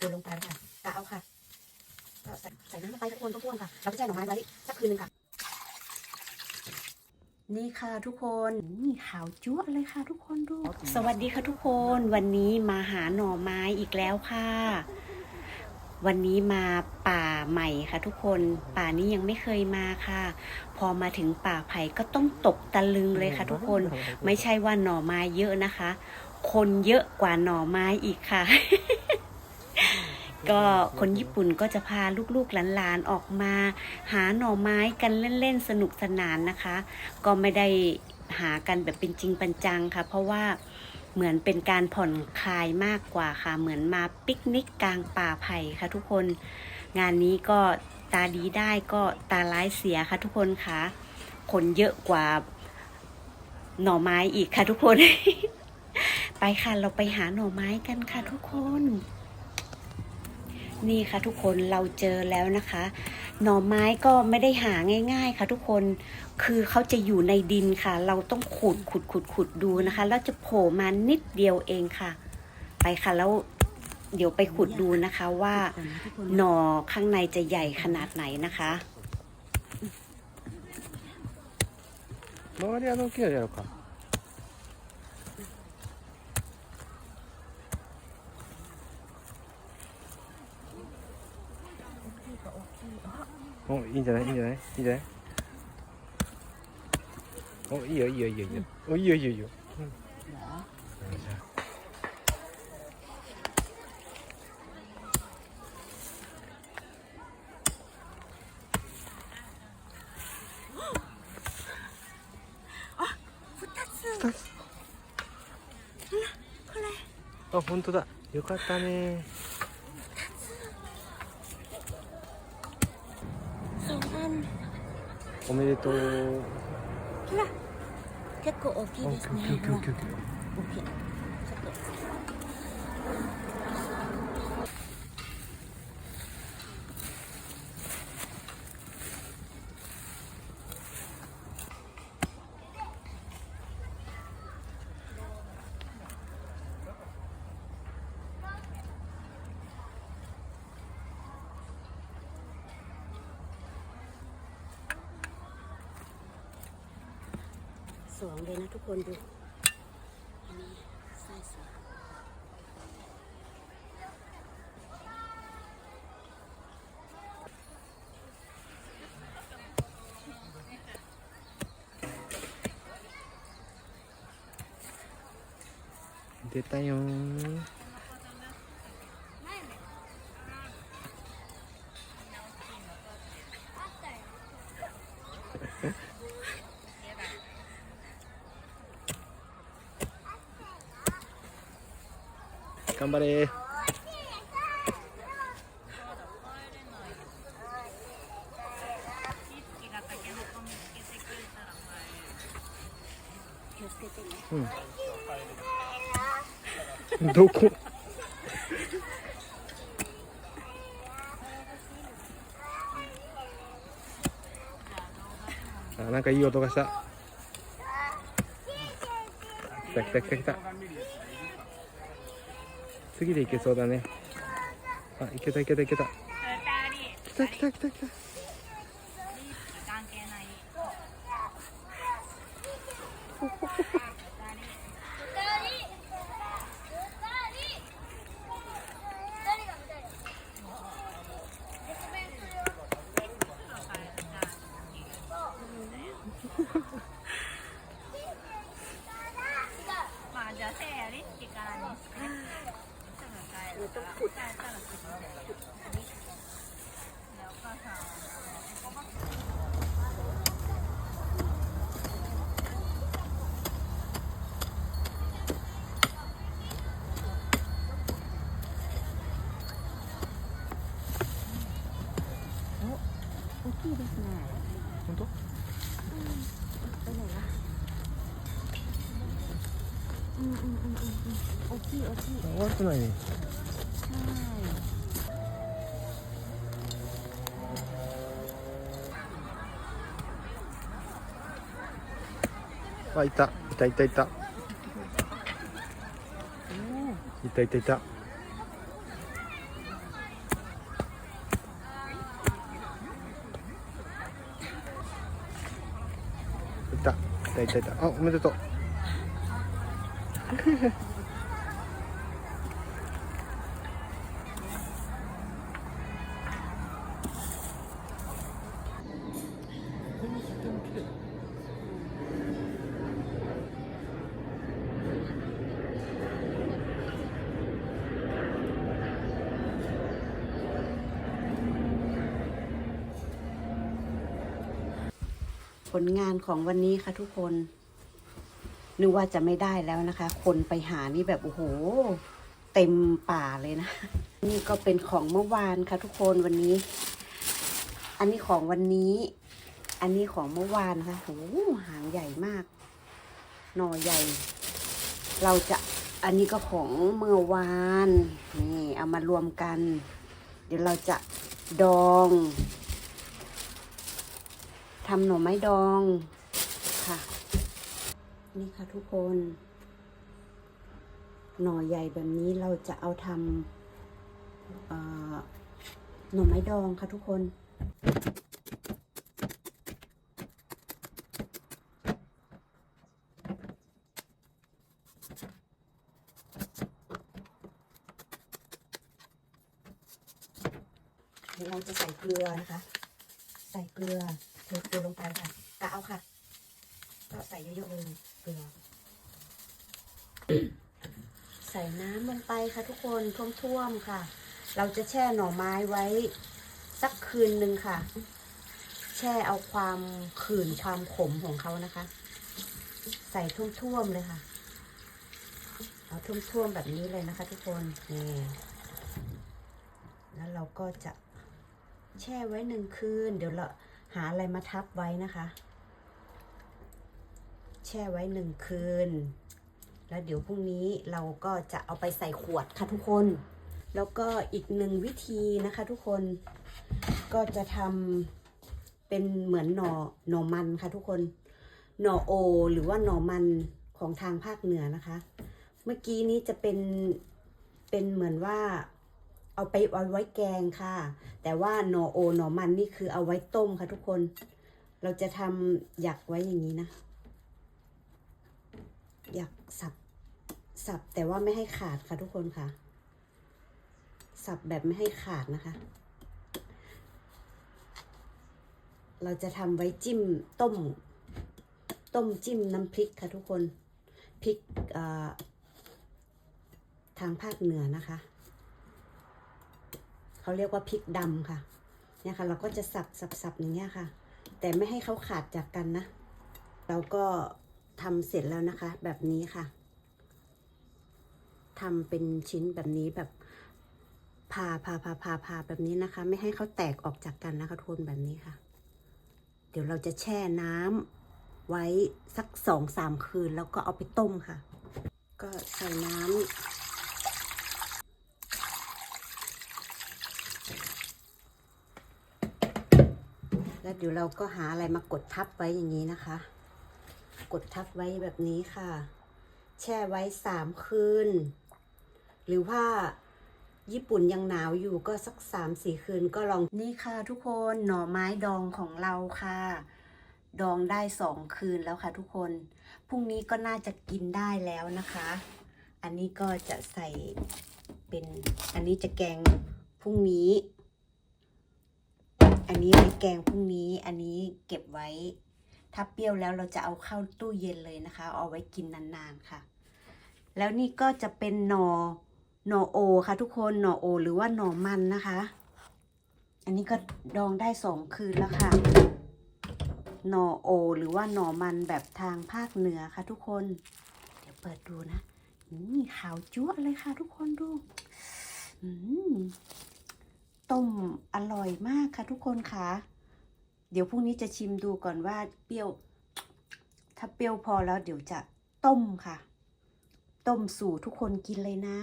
โยนลงไปค่ะกะเอาค่ะก็ใส่ใส่น้ำลงไปทุกคนทุกคนค่ะแล้วก็แช่หน่อไม้ไว้สักคืนหนึ่งค่ะ นี่ค่ะทุกคนนี่ขาวจั๊วเลยค่ะทุกคนดู สวัสดีค่ะทุกคนวันนี้มาหาหน่อไม้อีกแล้วค่ะ วันนี้มาป่าใหม่ค่ะ ทุกคนป่านี้ยังไม่เคยมาค่ะ พอมาถึงป่าไผ่ก็ต้องตกตะลึงเลยค่ะ ทุกคนไม่ใช่ว่าหน่อไม้เยอะนะคะ คนเยอะกว่าหน่อไม้อีกค่ะ ก็คนญี่ปุ่นก็จะพาลูกๆหลานๆออกมา หาหน่อไม้กันเล่นๆสนุกสนานนะคะ ก็ไม่ได้หากันแบบเป็นจริงเป็นจังค่ะ เพราะว่าเหมือนเป็นการผ่อนคลายมากกว่าค่ะ เหมือนมาปิกนิกกลางป่าไผ่ค่ะทุกคน งานนี้ก็ตาดีได้ก็ตาร้ายเสียค่ะทุกคนค่ะคนเยอะกว่าหน่อไม้อีกค่ะทุกคน ไปค่ะเราไปหาหน่อไม้กันค่ะทุกคน นี่ค่ะ ทุกคนเราเจอแล้วนะคะ หน่อไม้ก็ไม่ได้หาง่าย ๆ ค่ะ ทุกคน คือเขาจะอยู่ในดินค่ะ เราต้องขุดขุดขุดขุดดูนะคะ แล้วจะโผล่มานิดเดียวเองค่ะ ไปค่ะแล้วเดี๋ยวไปขุดดูนะคะว่าหน่อข้างในจะใหญ่ขนาดไหนนะคะ 周りはの木をやろうか。 お、いいんじゃないいいんじゃないいいんじゃないお、いいよいいよいいよいいよ。お、いいよいいよいいよ。うん。よいしょ二つあ、本当だ。よかったね。おめでとうほら結構大きいですね。大きい大きい大きい。大きい。 สวยเลยนะทุกคนดูอันนี้ไส้สวย 出たよ 頑張れ。うん。どこ？あ、なんかいい音がした。来た来た来た来た。次でいけそうだね。あ、いけたいけたいけた。来た来た来た来た。ま ぐ帰るから帰ったらすぐねでお母さんは大きいですね本当？ไปไหนล่ะอืมอืมอืมอืมอืม大きい大きい悪くないね。 あいた。いたいたいた。いたいたいた。いたいたいたあおめでとう。ผลงานของวันนี้ค่ะทุกคนนึกว่าจะไม่ได้แล้วนะคะ คนไปหานี่แบบโอ้โห เต็มป่าเลยนะ นี่ก็เป็นของเมื่อวานค่ะทุกคนวันนี้ อันนี้ของวันนี้ อันนี้ของเมื่อวานนะคะโอ้โหหางใหญ่มาก หน่อใหญ่ เราจะอันนี้ก็ของเมื่อวาน นี่เอามารวมกัน เดี๋ยวเราจะดอง ทำหน่อไม้ดองค่ะ นี่ค่ะทุกคน หน่อใหญ่แบบนี้เราจะเอาทำหน่อไม้ดองค่ะทุกคนเราจะใส่เกลือนะคะ ใส่เกลือ เกลือลงไปค่ะกะเอาค่ะ ก็ใส่เยอะๆเลยเกลือ ใส่น้ำลงไปค่ะทุกคนท่วมๆค่ะ เราจะแช่หน่อไม้ไว้ สักคืนหนึ่งค่ะ แช่เอาความขื่นความขมของเขานะคะ ใส่ท่วมๆเลยค่ะ เอาท่วมๆแบบนี้เลยนะคะ ทุกคนนี่แล้วเราก็จะแช่ไว้หนึ่งคืน เดี๋ยวเรา หาอะไรมาทับไว้นะคะ แช่ไว้หนึ่งคืน แล้วเดี๋ยวพรุ่งนี้เราก็จะเอาไปใส่ขวดค่ะทุกคน แล้วก็อีกหนึ่งวิธีนะคะทุกคนก็จะทำเป็นเหมือนหน่อหน่อมันค่ะทุกคน หน่อโอ หรือว่าหน่อมันของทางภาคเหนือนะคะ เมื่อกี้นี้จะเป็นเป็นเหมือนว่า เอาไปเอาไว้แกงค่ะ แต่ว่าหน่อโอหน่อมันนี่คือเอาไว้ต้มค่ะทุกคน เราจะทำหยักไว้อย่างนี้นะหยักสับสับแต่ว่าไม่ให้ขาดค่ะทุกคนค่ะ สับแบบไม่ให้ขาดนะคะ เราจะทำไว้จิ้มต้ม ต้มจิ้มน้ำพริกค่ะทุกคนพริกทางภาคเหนือนะคะ เขาเรียกว่าพริกดำค่ะ เนี่ยค่ะ เราก็จะสับสับสับอย่างเงี้ยค่ะ แต่ไม่ให้เขาขาดจากกันนะ เราก็ทำเสร็จแล้วนะคะ แบบนี้ค่ะทำเป็นชิ้นแบบนี้แบบพาพาพาพาพาแบบนี้นะคะ ไม่ให้เขาแตกออกจากกันนะคะทุนแบบนี้ค่ะ เดี๋ยวเราจะแช่น้ำไว้สักสองสามคืน แล้วก็เอาไปต้มค่ะ ก็ใส่น้ำ แล้วเดี๋ยวเราก็หาอะไรมากดทับไว้อย่างนี้นะคะ กดทับไว้แบบนี้ค่ะ แช่ไว้สามคืน หรือว่าญี่ปุ่นยังหนาวอยู่ก็สักสามสี่คืนก็ลองนี่ค่ะทุกคนหน่อไม้ดองของเราค่ะ ดองได้สองคืนแล้วค่ะทุกคนพรุ่งนี้ก็น่าจะกินได้แล้วนะคะ อันนี้ก็จะใส่เป็นอันนี้จะแกงพรุ่งนี้ อันนี้ไว้แกงพรุ่งนี้ อันนี้เก็บไว้ ถ้าเปรี้ยวแล้วเราจะเอาเข้าตู้เย็นเลยนะคะ เอาไว้กินนานๆค่ะ แล้วนี่ก็จะเป็นหนอหนอโอค่ะ ทุกคนหนอโอ หรือว่าหนอมันนะคะ อันนี้ก็ดองได้สองคืนแล้วค่ะหนอโอ หรือว่าหนอมันแบบทางภาคเหนือค่ะ ทุกคน เดี๋ยวเปิดดูนะนี่ขาวจั๊วะเลยค่ะ ทุกคนดูอืม ต้มอร่อยมากค่ะทุกคนค่ะ เดี๋ยวพรุ่งนี้จะชิมดูก่อนว่าเปรี้ยว ถ้าเปรี้ยวพอแล้วเดี๋ยวจะต้มค่ะ ต้มสู่ทุกคนกินเลยนะ